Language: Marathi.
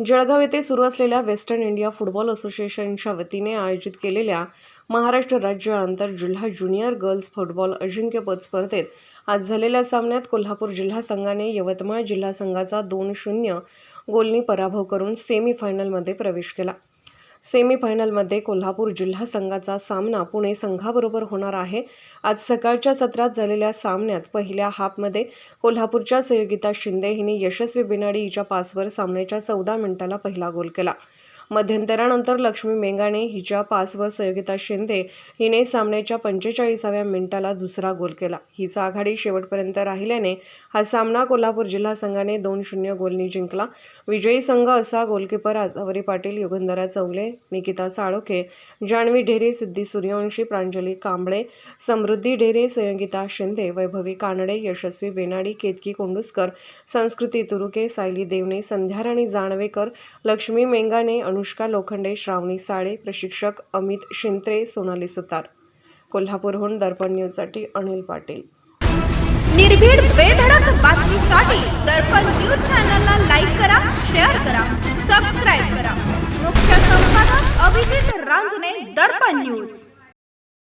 जळगाव येथे सुरू असलेल्या वेस्टर्न इंडिया फुटबॉल असोसिएशनच्या वतीने आयोजित केलेल्या महाराष्ट्र राज्य आंतरजिल्हा ज्युनियर गर्ल्स फुटबॉल अजिंक्यपद स्पर्धेत आज झालेल्या सामन्यात कोल्हापूर जिल्हा संघाने यवतमाळ जिल्हा संघाचा दोन शून्य गोलनी पराभव करून सेमीफायनलमध्ये प्रवेश केला. सेमीफायनलमध्ये कोल्हापूर जिल्हा संघाचा सामना पुणे संघाबरोबर होणार आहे. आज सकाळच्या सत्रात झालेल्या सामन्यात पहिल्या हाफमध्ये कोल्हापूरच्या सहयोगिता शिंदे हिने यशस्वी बिनाडी हिच्या पासवर सामन्याच्या चौदा मिनिटाला पहिला गोल केला. मध्यंतरानंतर लक्ष्मी मेंगाणे हिच्या पासवर संयोगिता शिंदे हिने सामन्याच्या पंचेचाळीसाव्या मिनिटाला दुसरा गोल केला. हिचा आघाडी शेवटपर्यंत राहिल्याने हा सामना कोल्हापूर जिल्हा संघाने दोन शून्य गोलनी जिंकला. विजयी संघ असा गोलकीपर आजावरी पाटील युगंधरा चौले निकिता साळोखे जान्हवी ढेरे सिद्धी सूर्यवंशी प्रांजली कांबळे समृद्धी ढेरे संयोगिता शिंदे वैभवी कानडे यशस्वी बेनाडी केतकी कोंडुसकर संस्कृती तुरुके सायली देवणे संध्याराणी जानवेकर लक्ष्मी मेंगाणे अनुष्का लोखंडे श्रावणी साळे प्रशिक्षक अमित शिंत्रे सोनाली सुतार. कोल्हापूरहून दर्पण न्यूजसाठी अनिल पाटील. निर्भीड बेधडक बातमीसाठी दर्पण न्यूज चॅनलला लाईक करा शेअर करा सबस्क्राईब करा. मुख्य संपादक अभिजित रांजणे दर्पण न्यूज.